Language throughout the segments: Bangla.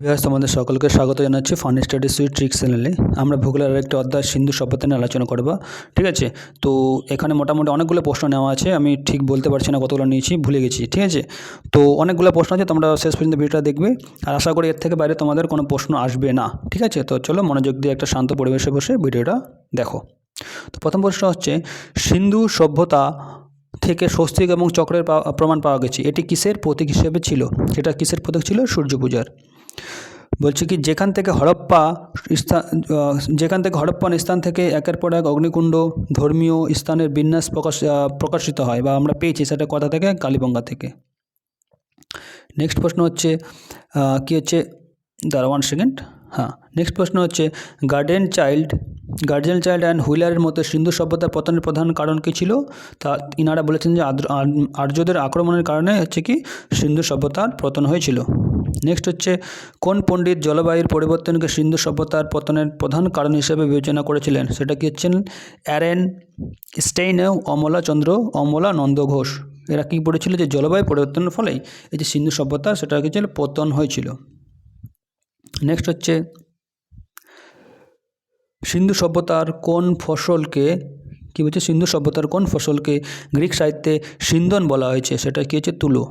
ভিউয়ার্স তোমাদের সকলকে স্বাগত জানাচ্ছি ফান স্টাডি সুইট ট্রিক্স চ্যানেলে আমরা ভূগোলের আরেকটি অধ্যায় সিন্ধু সভ্যতা নিয়ে আলোচনা করব, ঠিক আছে? তো এখানে মোটামুটি অনেকগুলো প্রশ্ন নেওয়া আছে, আমি ঠিক বলতে পারছি না কতগুলো নিয়েছি, ভুলে গেছি, ঠিক আছে? তো অনেকগুলো প্রশ্ন আছে, তোমরা শেষ পর্যন্ত ভিডিওটা দেখবে, আর আশা করি এর থেকে বাইরে তোমাদের কোনো প্রশ্ন আসবে না, ঠিক আছে? তো চলো মনোযোগ দিয়ে একটা শান্ত পরিবেশে বসে ভিডিওটা দেখো। তো প্রথম প্রশ্ন হচ্ছে, সিন্ধু সভ্যতা থেকে স্বস্তিক এবং চক্রের প্রমাণ পাওয়া গেছে, এটি কিসের প্রতীক হিসেবে ছিল? এটা কিসের প্রতীক ছিল? সূর্য পূজার। বলছে কি, যেখান থেকে হরপ্পা স্থান যেখান থেকে হড়প্পান স্থান থেকে একের পর এক অগ্নিকুণ্ড ধর্মীয় স্থানের বিন্যাস প্রকাশ প্রকাশিত হয় বা আমরা পেয়েছি সেটা কথা থেকে? কালীবঙ্গা থেকে। নেক্সট প্রশ্ন হচ্ছে কি হচ্ছে? দাঁড়া ওয়ান সেকেন্ড হ্যাঁ নেক্সট প্রশ্ন হচ্ছে Gordon Childe Gordon Childe and হুইলারের মধ্যে সিন্ধু সভ্যতার পতনের প্রধান কারণ কী ছিল? তা ইনারা বলেছেন যে আর্যদের আক্রমণের কারণে হচ্ছে কি, সিন্ধু সভ্যতার পতন হয়েছিল। নেক্সট হচ্ছে, কোন পণ্ডিত জলবায়ুর পরিবর্তনকে সিন্ধু সভ্যতার পতনের প্রধান কারণ হিসেবে বিবেচনা করেছিলেন? সেটা কি হচ্ছেন? অ্যারেন স্টেইনেও অমলা চন্দ্র, অমলা নন্দ ঘোষ। এরা কী বলেছিল যে জলবায়ু পরিবর্তনের ফলেই এই যে সিন্ধু সভ্যতা, সেটা কি ছিল? পতন হয়েছিল। নেক্সট হচ্ছে, সিন্ধু সভ্যতার কোন ফসলকে, কী বলছে? সিন্ধু সভ্যতার কোন ফসলকে গ্রিক সাহিত্যে সিন্ধন বলা হয়েছে? সেটা কী হচ্ছে? তুলো।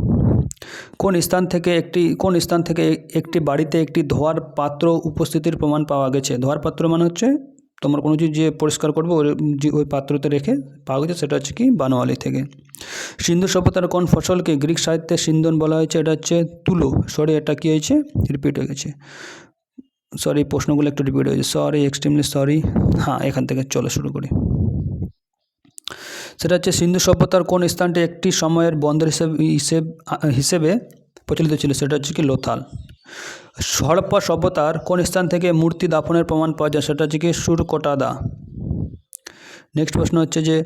কোন স্থান থেকে একটি, কোন স্থান থেকে একটি বাড়িতে একটি ধোয়ার পাত্র উপস্থিতির প্রমাণ পাওয়া গেছে? ধোয়ার পাত্র মানে হচ্ছে তোমার কোনো কিছু যে পরিষ্কার করবে ওই যে ওই পাত্রতে রেখে পাওয়া গেছে, সেটা হচ্ছে কি বানোয়ালি থেকে। সিন্ধু সভ্যতার কোন ফসলকে গ্রিক সাহিত্যে সিন্ধন বলা হয়েছে? এটা হচ্ছে তুলো। সরি এটা কী হয়েছে? রিপিট হয়ে গেছে। সরি প্রশ্নগুলো একটু রিপিট হয়েছে সরি এক্সট্রিমলি সরি হ্যাঁ এখান থেকে চলে শুরু করি। সেটা হচ্ছে সিন্ধু সভ্যতার কোন স্থানটি একটি সময়ের বন্দর হিসেবে, হিসেব প্রচলিত ছিল, সেটা হচ্ছে কি লোথাল। হরপ্পা সভ্যতার কোন স্থান থেকে মূর্তি দাফনের প্রমাণ পাওয়া যায়, সেটা হচ্ছে কি সুরকোটাদা। নেক্সট প্রশ্ন হচ্ছে যে,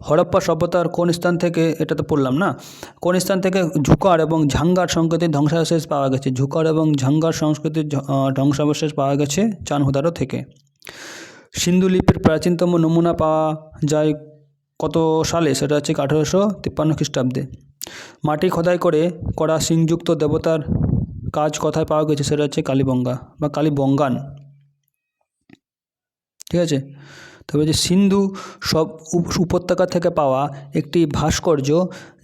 হরপ্পা সভ্যতার কোন স্থান থেকে, এটা তো পড়লাম না, কোন স্থান থেকে ঝুকার এবং ঝাঙ্গার সংস্কৃতির ধ্বংসাবশেষ পাওয়া গেছে? ঝুকার এবং ঝাঙ্গার সংস্কৃতির ধ্বংসাবশেষ পাওয়া গেছে চানহুদারো থেকে। সিন্ধু লিপির প্রাচীনতম নমুনা পাওয়া যায় কত সালে? সেটা হচ্ছে আঠেরোশো তিপ্পান্ন খ্রিস্টাব্দে। মাটি খোদাই করে করা সিংযুক্ত দেবতার কাজ কথায় পাওয়া গেছে? সেটা হচ্ছে কালীবঙ্গা বা কালীবঙ্গান। ঠিক আছে? তবে যে সিন্ধু সব উপত্যকা থেকে পাওয়া একটি ভাস্কর্য,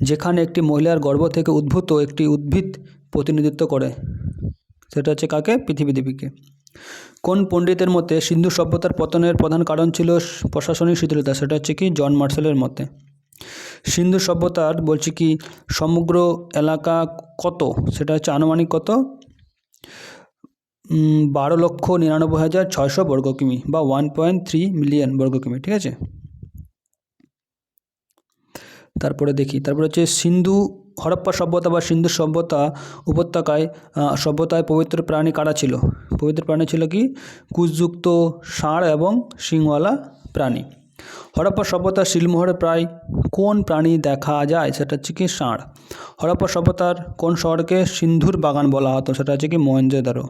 যেখানে একটি মহিলার গর্ভ থেকে উদ্ভূত একটি উদ্ভিদ প্রতিনিধিত্ব করে। সেটা হচ্ছে কাকে? পৃথিবী দেবীকে। কোন পণ্ডিতের মতে সিন্ধু সভ্যতার পতনের প্রধান কারণ ছিল প্রশাসনিক শিথিলতা সেটা হচ্ছে কি, জন মার্শালের মতে। সিন্ধু সভ্যতার বলছি কি, সমগ্র এলাকা কত? সেটা হচ্ছে আনুমানিক কত? বারো লক্ষ নিরানব্বই হাজার ছয়শো বর্গ কিমি বা ওয়ান পয়েন্ট থ্রি মিলিয়ন বর্গ কিমি, ঠিক আছে? তারপরে দেখি, তারপরে হচ্ছে সিন্ধু হরপ্পা সভ্যতা বা সিন্ধু সভ্যতা উপত্যকায় সভ্যতায় পবিত্র প্রাণী কারা ছিল? পবিত্র প্রাণী ছিল কি? কুচযুক্ত ষাঁড় এবং শিংওয়ালা প্রাণী। হরপ্পা সভ্যতা শিলমোহরে প্রায় কোন প্রাণী দেখা যায়? সেটা হচ্ছে কি ষাঁড়। হরপ্পা সভ্যতার কোন শহরকে সিন্ধুর বাগান বলা হতো? সেটা হচ্ছে কি মহেঞ্জোদারো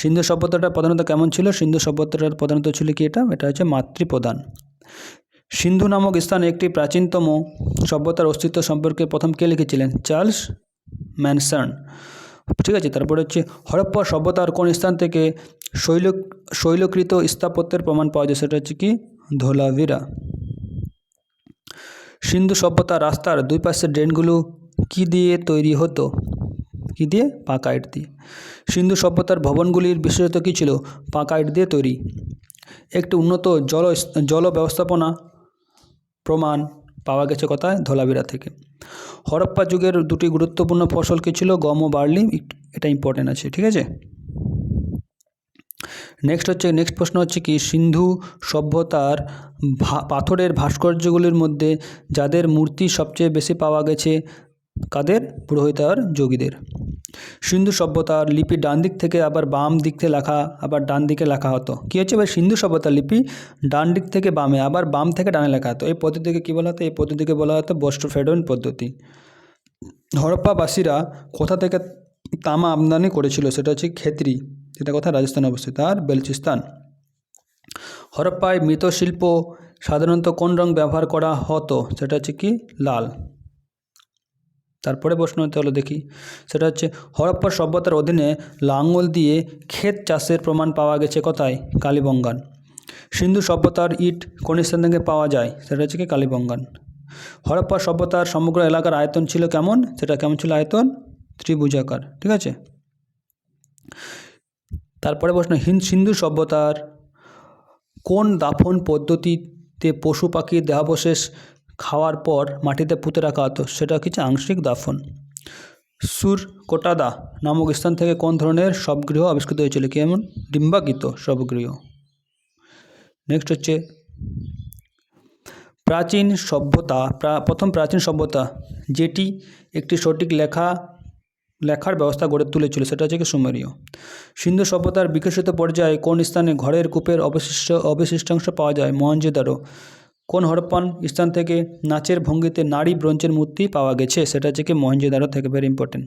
সিন্ধু সভ্যতাটা প্রধানত কেমন ছিল? সিন্ধু সভ্যতাটার প্রধানত ছিল কি এটা? এটা হচ্ছে মাতৃপ্রধান। সিন্ধু নামক স্থানে একটি প্রাচীনতম সভ্যতার অস্তিত্ব সম্পর্কে প্রথম কে লিখেছিলেন? চার্লস ম্যানসন ঠিক আছে, তারপরে হচ্ছে হরপ্পা সভ্যতার কোন স্থান থেকে শৈল শৈলকৃত স্থাপত্যের প্রমাণ পাওয়া যায়? সেটা হচ্ছে কি? ধোলাভিরা। সিন্ধু সভ্যতার রাস্তার দুই পাশের ড্রেনগুলো কি দিয়ে তৈরি হতো? কি দিয়ে? পাকা ইট দিয়ে। সিন্ধু সভ্যতার ভবনগুলির বিশেষত কী ছিল? পাকা ইট দিয়ে তৈরি। একটি উন্নত জল জল ব্যবস্থাপনা প্রমাণ পাওয়া গেছে কোথায়? ধোলাবিরা থেকে। হরপ্পা যুগের দুটি গুরুত্বপূর্ণ ফসল কী ছিল? গম ও বার্লি এটা ইম্পর্টেন্ট আছে, ঠিক আছে? নেক্সট হচ্ছে নেক্সট প্রশ্ন হচ্ছে কি, সিন্ধু সভ্যতার পাথরের ভাস্কর্যগুলির মধ্যে যাদের মূর্তি সবচেয়ে বেশি পাওয়া গেছে কাদের? পুরোহিত আর যোগীদের। সিন্ধু সভ্যতার লিপি ডান দিক থেকে আবার বাম দিক থেকে লেখা, আবার ডান দিকে লেখা হতো। কী হচ্ছে এবার সিন্ধু সভ্যতার লিপি ডান দিক থেকে বামে, আবার বাম থেকে ডানে লেখা হতো। এই পদ্ধতিকে কী বলা হতো? এই পদ্ধতিকে বলা হতো বস্ট্রোফেডন পদ্ধতি। হরপ্পাবাসীরা কোথা থেকে তামা আমদানি করেছিল? সেটা হচ্ছে খেতরি যেটা কোথায়? রাজস্থানে অবস্থিত আর বেলচিস্তান। হরপ্পায় মৃৎশিল্প সাধারণত কোন রং ব্যবহার করা হতো? সেটা হচ্ছে কি? লাল। তারপরে প্রশ্ন হলো, দেখি। সেটা হচ্ছে, হরপ্পা সভ্যতার অধীনে লাঙল দিয়ে ক্ষেত চাষের প্রমাণ পাওয়া গেছে কোথায়? কালীবঙ্গান। সিন্ধু সভ্যতার ইট কোন স্থান থেকে পাওয়া যায়? সেটা হচ্ছে কি কালীবঙ্গান। হরপ্পা সভ্যতার সমগ্র এলাকার আয়তন ছিল কেমন? সেটা কেমন ছিল আয়তন? ত্রিভুজাকার ঠিক আছে? তারপরে প্রশ্ন হিন্দ সিন্ধু সভ্যতার কোন দাফন পদ্ধতিতে পশু পাখির দেহাবশেষ খাওয়ার পর মাটিতে পুঁতে রাখা হতো, সেটা হচ্ছে আংশিক দাফন। সুর কোটাদা নামক স্থান থেকে কোন ধরনের শবগৃহ আবিষ্কৃত হয়েছিল? কেমন? ডিম্বাকৃত শবগৃহ নেক্সট হচ্ছে প্রাচীন সভ্যতা প্রথম প্রাচীন সভ্যতা, যেটি একটি সঠিক লেখা, লেখার ব্যবস্থা গড়ে তুলেছিল, সেটা হচ্ছে কি সুমেরীয়। সিন্ধু সভ্যতার বিকশিত পর্যায়ে কোন স্থানে ঘরের কূপের অবশিষ্ট, অবশিষ্টাংশ পাওয়া যায়? মহেঞ্জোদারো। কোন হরপ্পান স্থান থেকে নাচের ভঙ্গিতে নারী ব্রোঞ্জের মূর্তি পাওয়া গেছে? সেটা হচ্ছে কি মহেঞ্জোদারো থেকে ভেরি ইম্পর্টেন্ট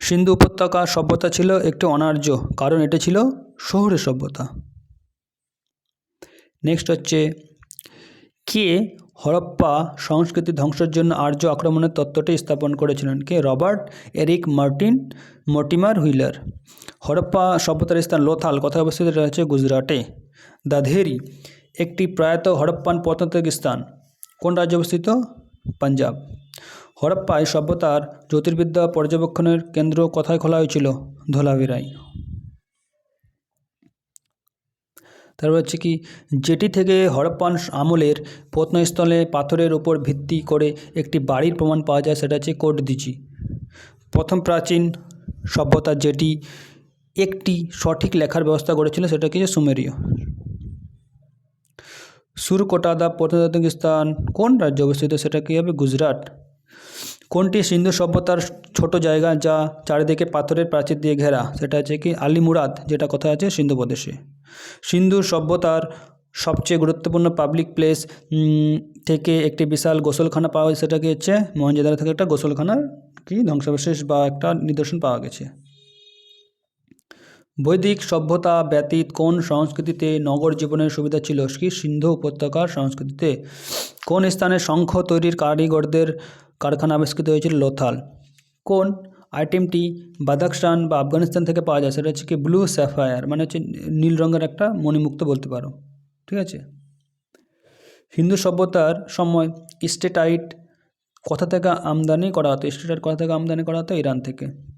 সিন্ধু উপত্যকা সভ্যতা ছিল একটি অনার্য, কারণ এটি ছিল শহুরে সভ্যতা। নেক্সট হচ্ছে, কে হরপ্পা সংস্কৃতি ধ্বংসের জন্য আর্য আক্রমণের তত্ত্বটি স্থাপন করেছিলেন? কে? Robert Eric Martin Mortimer Wheeler. Harappa সভ্যতার স্থান লোথাল, কোথায় অবস্থিত? এটা হচ্ছে গুজরাটে। দাধেরি। একটি প্রয়াত হরপ্পান প্রত্নতাত্ত্বিক স্থান। কোন রাজ্যে অবস্থিত? পাঞ্জাব। হরপ্পায় সভ্যতার জ্যোতির্বিদ্যা পর্যবেক্ষণের কেন্দ্র কোথায় খোলা হয়েছিল? ধোলাভিরাই। তারপর হচ্ছে কি, যেটি থেকে হরপ্পান আমলের প্রত্নস্থলে পাথরের উপর ভিত্তি করে একটি বাড়ির প্রমাণ পাওয়া যায় সেটা হচ্ছে কোটদিচি প্রথম প্রাচীন সভ্যতা যেটি একটি সঠিক লেখার ব্যবস্থা করেছিল সেটা কি সুমেরীয়। সুরকোটাদা প্রত্নতাত্ত্বিক স্থান কোন রাজ্যে অবস্থিত? সেটা কী হবে গুজরাট? কোনটি সিন্ধু সভ্যতার ছোট জায়গা যা চারিদিকে পাথরের প্রাচীর দিয়ে ঘেরা? সেটা হচ্ছে কি আলিমুরাদ, যেটা কোথায় আছে? সিন্ধু প্রদেশে। সিন্ধু সভ্যতার সবচেয়ে গুরুত্বপূর্ণ পাবলিক প্লেস থেকে একটি বিশাল গোসলখানা পাওয়া সেটা কি হচ্ছে? মহেঞ্জোদারো থেকে একটা গোসলখানার কি ধ্বংসাবশেষ বা একটা নিদর্শন পাওয়া গেছে। বৈদিক সভ্যতা ব্যতীত কোন সংস্কৃতিতে নগর জীবনের সুবিধা ছিল? কি সিন্ধু উপত্যকার সংস্কৃতিতে কোন স্থানে শঙ্খ তৈরির কারিগরদের কারখানা আবিষ্কৃত হয়েছিল? লোথাল। কোন আইটেমটি বাদাকস্তান বা আফগানিস্তান থেকে পাওয়া যায়? সেটা হচ্ছে কি ব্লু স্যাফায়ার মানে হচ্ছে নীল রঙের একটা মণিমুক্ত বলতে পারো। ঠিক আছে? হিন্দু সভ্যতার সময় স্টেটাইট কোথা থেকে আমদানি করা হতো। স্টেটাইট কোথা থেকে আমদানি করা হতো ইরান থেকে।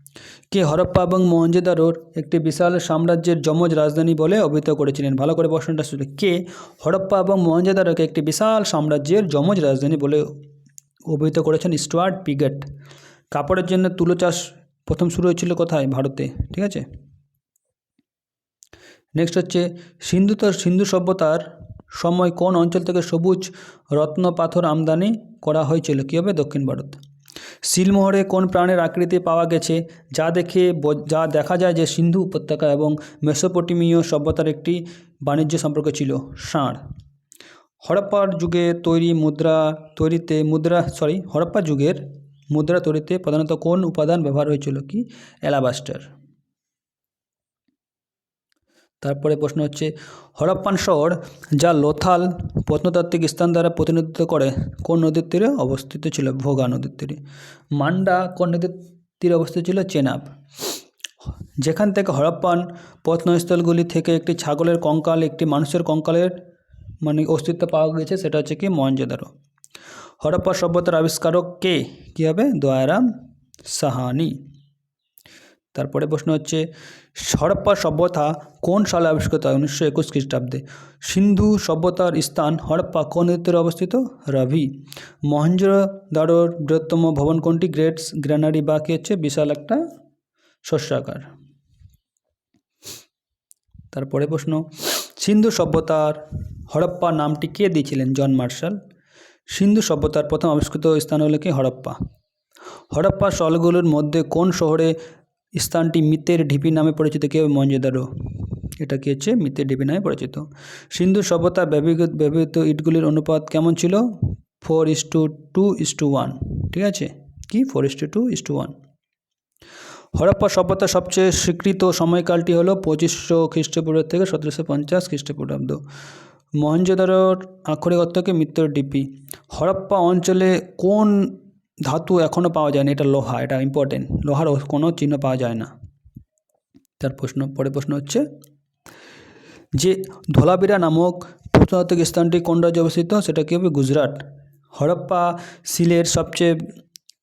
কে হরপ্পা এবং মহেঞ্জোদারোর একটি বিশাল সাম্রাজ্যের যমজ রাজধানী বলে অভিহিত করেছিলেন। ভালো করে প্রশ্নটা শুনে। কে হরপ্পা এবং মহেঞ্জোদারোকে একটি বিশাল সাম্রাজ্যের যমজ রাজধানী বলে অভিহিত করেছেন স্টুয়ার্ট পিগেট। কাপড়ের জন্য তুলো চাষ প্রথম শুরু হয়েছিল কোথায়? ভারতে। ঠিক আছে? নেক্সট হচ্ছে, সিন্ধু সিন্ধু সভ্যতার সময় কোন অঞ্চল থেকে সবুজ রত্ন পাথর আমদানি করা হয়েছিল? কী হবে? দক্ষিণ ভারত। সিলমোহরে কোন প্রাণের আকৃতি পাওয়া গেছে? যা দেখে যা দেখা যায় যে সিন্ধু উপত্যকা এবং মেসোপটেমীয় সভ্যতার একটি বাণিজ্য সম্পর্ক ছিল, ষাঁড়। হরপ্পার যুগে তৈরি মুদ্রা তৈরিতে মুদ্রা সরি হরপ্পা যুগের মুদ্রা তৈরিতে প্রধানত কোন উপাদান ব্যবহার হয়েছিল? কি? অ্যালাবাস্টার। তারপরে প্রশ্ন হচ্ছে, হরপ্পান শহর, যা লোথাল প্রত্নতাত্ত্বিক স্থান দ্বারা প্রতিনিধিত্ব করে, কোন নদীর তীরে অবস্থিত ছিল? ভোগা নদীর তীরে। মান্ডা কোন নদীর তীরে অবস্থিত ছিল? চেনাব। যেখান থেকে হরপ্পান প্রত্নস্থলগুলি থেকে একটি ছাগলের কঙ্কাল, একটি মানুষের কঙ্কালের মানে অস্তিত্ব পাওয়া গেছে সেটা হচ্ছে কি? মহেঞ্জোদারো হরপ্পা সভ্যতার আবিষ্কারক কে? কী হবে? দয়ারাম সাহানি। তারপরে প্রশ্ন হচ্ছে হরপ্পা সভ্যতা কোন সালে আবিষ্কৃত হয়? উনিশশো একুশ খ্রিস্টাব্দে। সিন্ধু সভ্যতার স্থান হরপ্পা কোন ঋতুতে অবস্থিত? রবি। মহেঞ্জোদারোর বৃহত্তম ভবন কোনটি? গ্রেটস গ্র্যানারি বা কি হচ্ছে? বিশাল একটা শস্যাকার তারপরে প্রশ্ন, সিন্ধু সভ্যতার হরপ্পা নামটি কে দিয়েছিলেন? John Marshall. সিন্ধু সভ্যতার প্রথম আবিষ্কৃত স্থান হলো কি? হরপ্পা। হরপ্পা শহরগুলোর মধ্যে কোন শহরে স্থানটি মিতের ঢিপি নামে পরিচিত, কি হবে এটা কি হচ্ছে? মিতের ঢিপি নামে পরিচিত। সিন্ধু সভ্যতা ব্যবহৃত ব্যবহৃত ইটগুলির অনুপাত কেমন ছিল? Four is two two is two one. ঠিক আছে? কি? Four is two two is two one. Harappa সভ্যতার সবচেয়ে স্বীকৃত সময়কালটি হলো পঁচিশশো খ্রিস্টপূর্ব থেকে সতেরোশো পঞ্চাশ খ্রিস্টপূর্বাব্দ মহেঞ্জোদারোর আক্ষরিক অর্থকে মিত্র ডিপি হরপ্পা অঞ্চলে কোন ধাতু এখনও পাওয়া যায়নি, এটা লোহা, এটা ইম্পর্টেন্ট লোহার কোনো চিহ্ন পাওয়া যায় না। তার প্রশ্ন পরে প্রশ্ন হচ্ছে যে ধোলাবিরা নামক প্রত্নতাত্ত্বিক স্থানটি কোন রাজ্যে অবস্থিত? সেটা কী হবে গুজরাট? হরপ্পা সিলের সবচেয়ে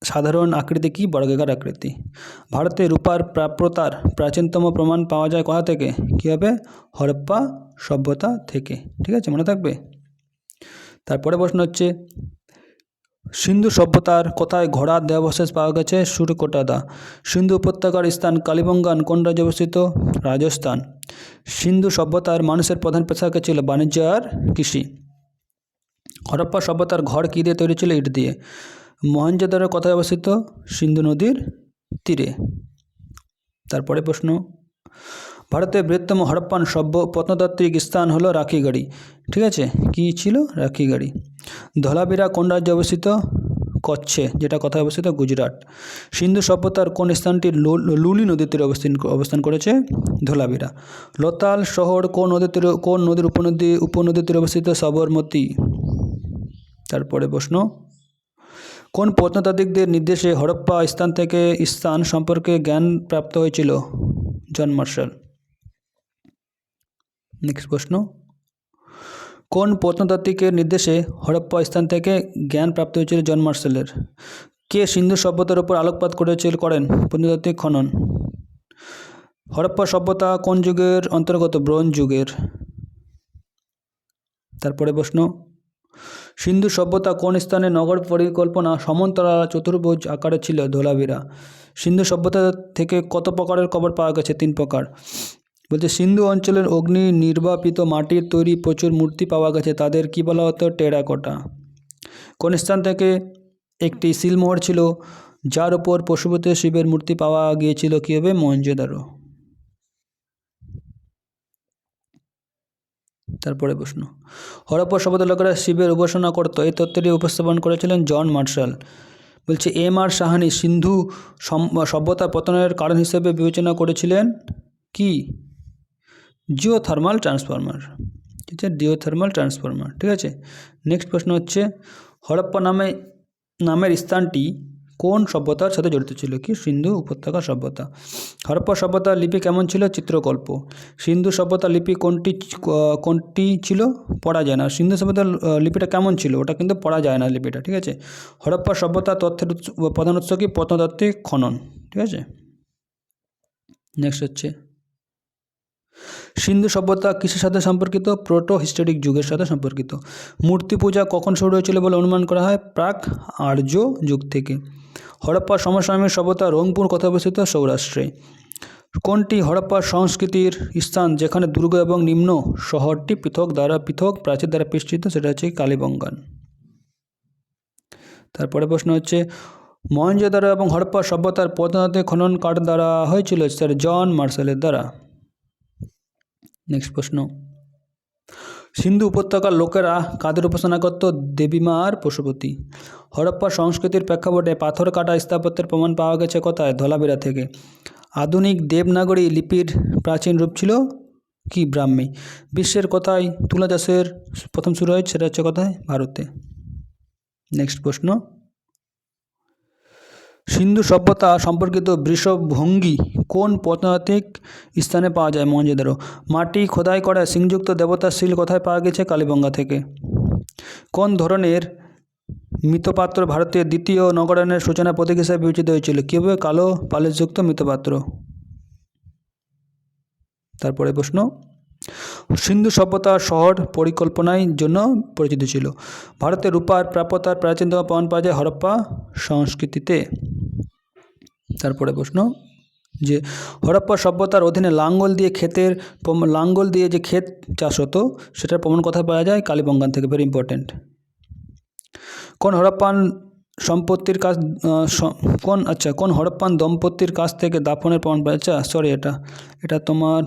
সাধারণ আকৃতি কি? বর্গাকার আকৃতি। ভারতে রূপার প্রাপ্যতার প্রাচীনতম প্রমাণ পাওয়া যায় কোথা থেকে? কী হবে? হরপ্পা সভ্যতা থেকে। ঠিক আছে, মনে থাকবে? তারপরে প্রশ্ন হচ্ছে সিন্ধু সভ্যতার কোথায় ঘোড়ার দেহাবশেষ পাওয়া গেছে সুরকোটাদা। সিন্ধু উপত্যকার স্থান কালিবঙ্গান, কোন রাজ্যে অবস্থিত? রাজস্থান। সিন্ধু সভ্যতার মানুষের প্রধান পেশাকে ছিল বাণিজ্য আর কৃষি। হরপ্পা সভ্যতার ঘর কী দিয়ে তৈরি ছিল ইট দিয়ে? মহেঞ্জোদারো কোথায় অবস্থিত সিন্ধু নদীর তীরে। তারপরে প্রশ্ন, ভারতের বৃহত্তম হরপ্পান সভ্য প্রত্নতাত্ত্বিক স্থান হলো রাখিগাড়ি। ঠিক আছে, কী ছিল? রাখিগাড়ি। ধলাবিরা কোন রাজ্যে অবস্থিত? কচ্ছে, যেটা কোথায় অবস্থিত? গুজরাট। সিন্ধু সভ্যতার কোন স্থানটি লুলি নদীর তীরে অবস্থান অবস্থান করেছে? ধোলাবিরা। লোতাল শহর কোন নদীর তীরে কোন নদীর উপনদী উপনদীর তীরে অবস্থিত? সবরমতী। তারপরে প্রশ্ন, কোন প্রত্নতাত্ত্বিকদের নির্দেশে হরপ্পা স্থান থেকে স্থান সম্পর্কে জ্ঞান প্রাপ্ত হয়েছিল? John Marshall. নেক্সট প্রশ্ন কোন প্রত্নতাত্ত্বিকের নির্দেশে হরপ্পা স্থান থেকে জ্ঞান প্রাপ্ত হয়েছিল জন মার্শালের কে সিন্ধু সভ্যতার উপর আলোকপাত করেছিল করেন? প্রত্নতাত্ত্বিক খনন। হরপ্পা সভ্যতা কোন যুগের অন্তর্গত? ব্রোঞ্জ যুগের। তারপরে প্রশ্ন, সিন্ধু সভ্যতা কোন স্থানে নগর পরিকল্পনা সমান্তরাল চতুর্ভুজ আকারে ছিল? ধোলাবিরা সিন্ধু সভ্যতা থেকে কত প্রকারের কবর পাওয়া গেছে? তিন প্রকার। বলছে, সিন্ধু অঞ্চলের অগ্নি নির্বাপিত মাটির তৈরি প্রচুর মূর্তি পাওয়া গেছে, তাদের কি বলা হতো? টেরাকোটা কোন স্থান থেকে একটি সিলমোহর ছিল, যার উপর পশুপতি শিবের মূর্তি পাওয়া গিয়েছিল কী হবে মহেঞ্জোদারো। তারপরে প্রশ্ন, হরপ্পা সভ্যতার লোকেরা শিবের উপাসনা করত, এই তত্ত্বটি উপস্থাপন করেছিলেন জন মার্শাল। বলছে, এম আর সাহানি সিন্ধু সভ্যতা পতনের কারণ হিসেবে বিবেচনা করেছিলেন? কি? জিওথার্মাল ট্রান্সফরমার ঠিক আছে? জিওথার্মাল ট্রান্সফরমার ঠিক আছে? নেক্সট প্রশ্ন হচ্ছে, হরপ্পা নামে, নামের স্থানটি কোন সভ্যতার সাথে জড়িত ছিল? কি? সিন্ধু উপত্যকা সভ্যতা। হরপ্পা সভ্যতার লিপি কেমন ছিল? চিত্রকল্প। সিন্ধু সভ্যতা লিপি কোনটি কোনটি ছিল? পড়া যায় না। সিন্ধু সভ্যতার লিপিটা কেমন ছিল? ওটা কিন্তু পড়া যায় না লিপিটা, ঠিক আছে? হরপ্পা সভ্যতা তথ্যের প্রধান উৎস কি? প্রত্নতাত্ত্বিক খনন, ঠিক আছে? নেক্সট হচ্ছে সিন্ধু সভ্যতা কিসের সাথে সম্পর্কিত? প্রোটো হিস্টোরিক যুগের সাথে সম্পর্কিত। মূর্তি পূজা কখন শুরু হয়েছিল বলে অনুমান করা হয়? প্রাক আর্য যুগ থেকে। হরপ্পা সমসাময়িক সভ্যতা রংপুর কোথায় অবস্থিত সৌরাষ্ট্রে। কোনটি হরপ্পার সংস্কৃতির স্থান যেখানে দুর্গ এবং নিম্ন শহরটি পৃথক দ্বারা পৃথক, প্রাচীর দ্বারা বেষ্টিত, সেটা হচ্ছে কালীবঙ্গান। তারপরে প্রশ্ন হচ্ছে মহেঞ্জোদারো এবং হরপ্পা সভ্যতার প্রত্নতাত্ত্বিক খনন কার দ্বারা হয়েছিল? স্যার জন মার্শালের দ্বারা। নেক্সট প্রশ্ন. সিন্ধু উপত্যকার লোকেরা কাদের উপাসনা করত? দেবীমা আর পশুপতি। হরপ্পা সংস্কৃতির প্রেক্ষাপটে পাথর কাটা স্থাপত্যের প্রমাণ পাওয়া গেছে কোথায়? ধলাবিরা থেকে। আধুনিক দেবনাগরী লিপির প্রাচীন রূপ ছিল কি ব্রাহ্মী? বিশ্বের কোথায় তুলা চাষের প্রথম শুরু হয় সেটা হচ্ছে কোথায়? ভারতে। নেক্সট প্রশ্ন. সিন্ধু সভ্যতা সম্পর্কিত বৃষভ ভঙ্গি কোন প্রত্নতাত্ত্বিক স্থানে পাওয়া যায় মহেঞ্জোদারো মাটি খোদাই করা সিংযুক্ত দেবতার শিল কোথায় পাওয়া গেছে, কালীবঙ্গা থেকে? কোন ধরনের মৃৎপাত্র ভারতের দ্বিতীয় নগরায়নের সূচনা প্রতীক হিসেবে বিবেচিত হয়েছিল? কীভাবে কালো পালিশযুক্ত মৃৎপাত্র? তারপরে প্রশ্ন। সিন্ধু সভ্যতা শহর পরিকল্পনার জন্য পরিচিত ছিল। ভারতের রূপার প্রাপ্যতার প্রাচীনতম প্রমাণ পাওয়া যায় হরপ্পা সংস্কৃতিতে। তারপরে প্রশ্ন, যে হরপ্পা সভ্যতার অধীনে লাঙ্গল দিয়ে ক্ষেতের লাঙ্গল দিয়ে যে ক্ষেত চাষ হতো, সেটার প্রমাণ কথা পাওয়া যায়? কালীবঙ্গান থেকে ভেরি ইম্পর্ট্যান্ট কোন হরপ্পান সম্পত্তির স- কোন আচ্ছা কোন হরপ্পান দম্পতির কাছ থেকে দাফনের প্রমাণ পাওয়া আচ্ছা সরি এটা এটা তোমার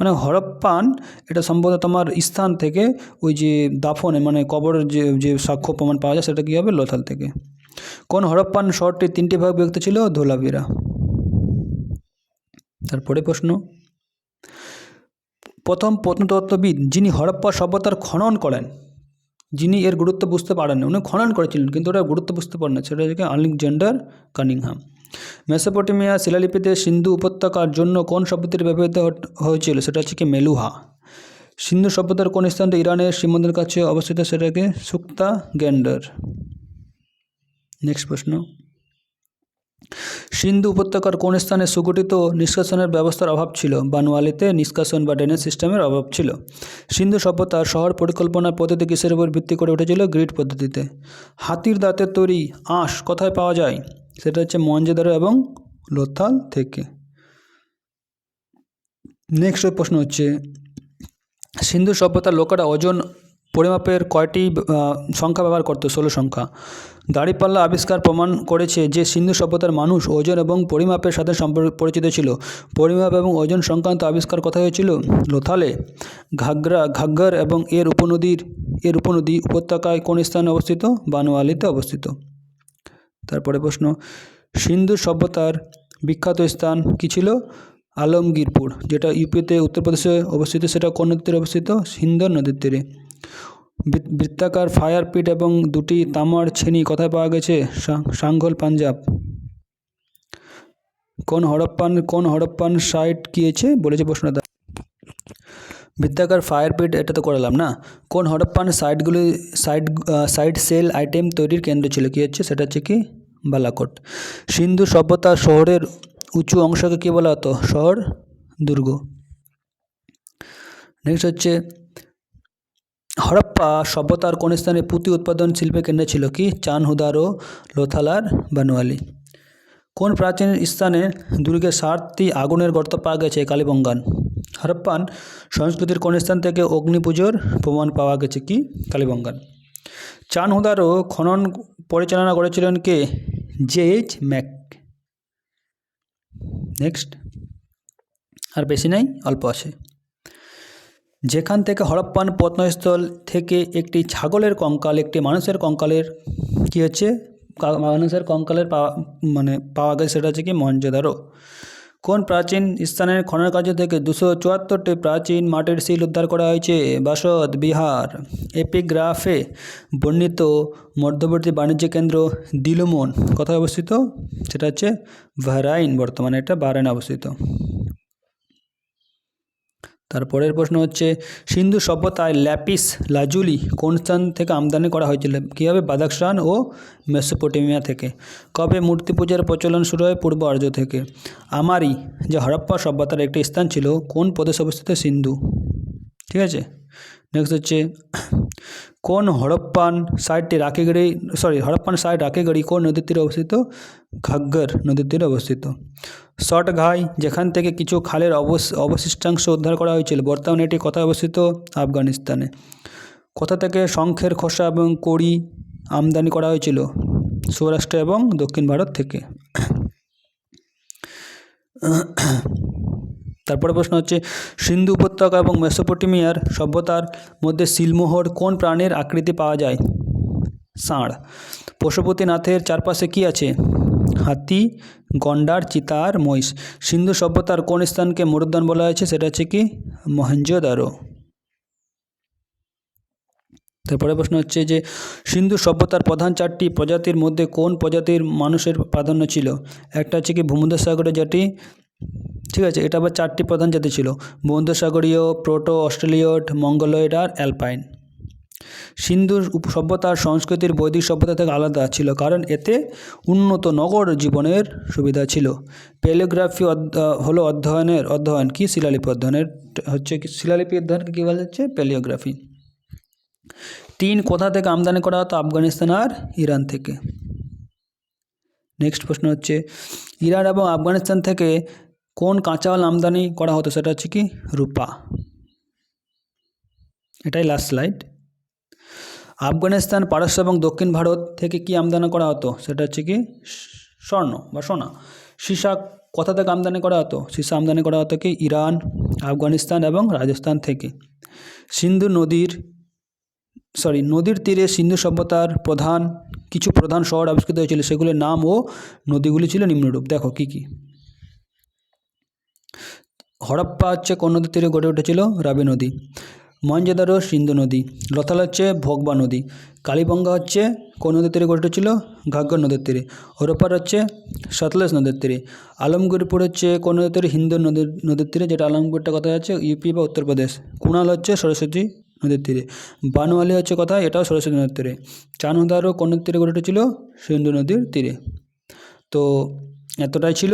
মানে হরপ্পান, এটা সম্ভবত তোমার স্থান থেকে ওই যে দাফনে মানে কবরের যে যে সাক্ষ্য প্রমাণ পাওয়া যায়, সেটা কী হবে? লোথাল থেকে। কোন হরপ্পান শহরটি তিনটি ভাগ বিভক্ত ছিল? ধোলাবিরা তারপরে প্রশ্ন। প্রথম প্রত্নতত্ত্ববিদ যিনি হরপ্পা সভ্যতার খনন করেন, যিনি এর গুরুত্ব বুঝতে পারেননি উনি খনন করেছিলেন, কিন্তু ওটা গুরুত্ব বুঝতে পারেন না। সেটা হচ্ছে আলেকজান্ডার কানিংহাম। মেসোপটেমিয়া শিলালিপিতে সিন্ধু উপত্যকার জন্য কোন শব্দটি ব্যবহৃত হয়েছিল? সেটা হচ্ছে কি মেলুহা। সিন্ধু সভ্যতার কোন স্থানটি ইরানের সীমান্তের কাছে অবস্থিত? সেটাকে সুক্তা গ্যান্ডার নেক্সট প্রশ্ন। সিন্ধু উপত্যকার কোন স্থানে সুগঠিত নিষ্কাশনের ব্যবস্থার অভাব ছিল? বানোয়ালিতে নিষ্কাশন বা ড্রেনেজ সিস্টেমের অভাব ছিল। সিন্ধু সভ্যতার শহর পরিকল্পনার পদ্ধতি কিসের উপর ভিত্তি করে উঠেছিল? গ্রিড পদ্ধতিতে। হাতির দাঁতের তৈরি আঁশ কোথায় পাওয়া যায়? সেটা হচ্ছে মঞ্জেদারো এবং লোথাল থেকে। নেক্সট প্রশ্ন হচ্ছে, সিন্ধু সভ্যতার লোকেরা ওজন পরিমাপের কয়টি সংখ্যা ব্যবহার করতো? ষোলো সংখ্যা। দাড়িপাল্লা আবিষ্কার প্রমাণ করেছে যে সিন্ধু সভ্যতার মানুষ ওজন এবং পরিমাপের সাথে পরিচিত ছিল। পরিমাপ এবং ওজন সংক্রান্ত আবিষ্কার কোথায় হয়েছিল? লোথালে। ঘাগরা, ঘাগ্গর এবং এর উপনদীর, এর উপনদী উপত্যকায় কোন স্থানে অবস্থিত? বানোয়ালিতে অবস্থিত। তারপরে প্রশ্ন, সিন্ধু সভ্যতার বিখ্যাত স্থান কি ছিল? আলমগীরপুর, যেটা ইউপিতে উত্তরপ্রদেশে অবস্থিত, সেটা কোন নদীর তীরে অবস্থিত? সিন্ধর নদীর তীরে। বৃত্তাকার ফায়ার পিট এবং দুটি তামার ছেনি কোথায় পাওয়া গেছে? সা- সাঙ্গল পাঞ্জাব। কোন হরপ্পান কোন হরপ্পান সাইট গিয়েছে বলেছে প্রশ্নটা বৃত্তাকার ফায়ার পিট এটা তো করালাম না। কোন হরপ্পান সাইটগুলি, সাইট সাইড সেল আইটেম তৈরির কেন্দ্র ছিল? কী হচ্ছে? সেটা হচ্ছে কি? বালাকোট। সিন্ধু সভ্যতা শহরের উঁচু অংশকে কী বলা হতো? শহর দুর্গ। নেক্সট হচ্ছে হরপ্পা সভ্যতার কোন স্থানে পুঁতি উৎপাদন শিল্পের কেন্দ্র ছিল কি? চানহুদার ও লোথালার বানোয়ালি। কোন প্রাচীন স্থানে দুর্গে সাতটি আগুনের গর্ত পাওয়া গেছে? কালীবঙ্গান। হরপ্পান সংস্কৃতির কোন স্থান থেকে অগ্নি পুজোর প্রমাণ পাওয়া গেছে কি? কালীবঙ্গান। চানহুদারও খনন পরিচালনা করেছিলেন কে? J H Mac. নেক্সট। আর বেশি নাই, অল্প আছে। যেখান থেকে হরপ্পান প্রত্নস্থল থেকে একটি ছাগলের কঙ্কাল, একটি মানুষের কঙ্কালের কী হচ্ছে? মানুষের কঙ্কালের পাওয়া মানে পাওয়া গেছে, সেটা হচ্ছে কি মহেঞ্জোদারো কোন প্রাচীন স্থানের খনন কার্য থেকে দুশো চুয়াত্তরটি প্রাচীন মাটির শিল উদ্ধার করা হয়েছে? বাসদ বিহার। এপিগ্রাফে বর্ণিত মধ্যবর্তী বাণিজ্য কেন্দ্র দিলুমন কোথায় অবস্থিত? সেটা হচ্ছে ভারাইন বর্তমানে, এটা বাহরাইনে অবস্থিত। তারপরের প্রশ্ন হচ্ছে, সিন্ধু সভ্যতায় ল্যাপিস লাজুলি কোন স্থান থেকে আমদানি করা হয়েছিল? কীভাবে বাদাকস্তান ও মেসোপটেমিয়া থেকে? কবে মূর্তি পূজার প্রচলন শুরু হয়? পূর্ব আর্য থেকে। আমারই যে হরপ্পা সভ্যতার একটি স্থান ছিল, কোন প্রদেশে অবস্থিত? সিন্ধু। ঠিক আছে? নেক্সট হচ্ছে, কোন হরপ্পান সাইডটি Rakhigarhi sorry Harappan site Rakhigarhi কোন নদীর তীরে অবস্থিত? ঘাগ্গর নদীর তীরে অবস্থিত। শর্ট ঘাই, যেখান থেকে কিছু খালের অবশ, অবশিষ্টাংশ উদ্ধার করা হয়েছিল। বর্তমানে এটি কোথায় অবস্থিত? আফগানিস্তানে। কোথা থেকে শঙ্খের খোসা এবং কড়ি আমদানি করা হয়েছিল? সৌরাষ্ট্র এবং দক্ষিণ ভারত থেকে। তারপরে প্রশ্ন হচ্ছে, সিন্ধু উপত্যকা এবং মেসোপটেমিয়ার সভ্যতার মধ্যে সিলমোহর কোন প্রাণীর আকৃতি পাওয়া যায়? ষাঁড়। পশুপতিনাথের চারপাশে কি আছে? হাতি, গন্ডার চিতা আর মহিষ। সিন্ধু সভ্যতার কোন স্থানকে মরুদ্যান বলা হয়েছে সেটা হচ্ছে কি? মহেঞ্জোদারো। তারপরে প্রশ্ন হচ্ছে যে, সিন্ধু সভ্যতার প্রধান চারটি প্রজাতির মধ্যে কোন প্রজাতির মানুষের প্রাধান্য ছিল? একটা হচ্ছে কি ভূমধ্যসাগরের জাতি ঠিক আছে, এটা আবার চারটি প্রধান জাতি ছিল। ভূমধ্যসাগরীয়, প্রোটো অস্ট্রেলিয়ট মঙ্গলয়েড আর অ্যালপাইন। সিন্ধুর উপ- সভ্যতার সংস্কৃতির বৈদিক সভ্যতা থেকে আলাদা ছিল, কারণ এতে উন্নত নগর জীবনের সুবিধা ছিল। প্যালিওগ্রাফি হলো অধ্যয়নের, অধ্যয়ন কি? শিলালিপি অধ্যয়নের, হচ্ছে কি? শিলালিপি অধ্যয়নকে কী বলা যাচ্ছে প্যালিওগ্রাফি টিন কোথা থেকে আমদানি করা হতো? আফগানিস্তান আর ইরান থেকে। নেক্সট প্রশ্ন হচ্ছে, ইরান এবং আফগানিস্তান থেকে কোন কাঁচা মাল আমদানি করা হতো? সেটা হচ্ছে কি? রূপা। এটাই লাস্ট স্লাইড আফগানিস্তান, পারস্য এবং দক্ষিণ ভারত থেকে কি আমদানি করা হতো? সেটা হচ্ছে কি স্বর্ণ বা সোনা। সীসা কোথা থেকে আমদানি করা হতো? সীসা আমদানি করা হতো কি ইরান, আফগানিস্তান এবং রাজস্থান থেকে। সিন্ধু নদীর, সরি, নদীর তীরে সিন্ধু সভ্যতার প্রধান, কিছু প্রধান শহর আবিষ্কৃত হয়েছিল। সেগুলির নাম ও নদীগুলি ছিল নিম্নরূপ। দেখো কি কি। হরপ্পা হচ্ছে কোন নদীর তীরে গড়ে উঠেছিল? রাবি নদী। মহেঞ্জোদারো সিন্ধু নদী লথাল হচ্ছে ভোগবা নদী, কালীবঙ্গা হচ্ছে কোন নদীর তীরে গঠিত ছিল? ঘাগ্গর নদীর তীরে হরপ্পার হচ্ছে সতলেজ নদীর তীরে, আলমগীরপুর হচ্ছে কোন নদীর তীরে? হিন্দু নদীর নদীর তীরে, যেটা আলমগীরটা কথা আছে? ইউপি বা উত্তরপ্রদেশ কুণাল হচ্ছে সরস্বতী নদীর তীরে বানওয়ালি হচ্ছে কথা এটাও সরস্বতী নদীর তীরে চানদারও কোন নদীর তীরে গঠিত ছিল? সিন্ধু নদীর তীরে, তো এতটাই ছিল।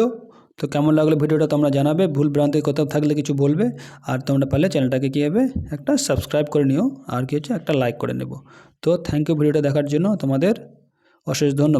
তো কেমন লাগল ভিডিওটা তোমরা জানাবে। ভুল ভ্রান্তি কোথাও থাকলে কিছু বলবে। আর তোমরা পারলে চ্যানেলটাকে কী হবে? একটা সাবস্ক্রাইব করে নিও। আর কি হচ্ছে? একটা লাইক করে নেব। তো থ্যাংক ইউ ভিডিওটা দেখার জন্য তোমাদের অশেষ ধন্যবাদ।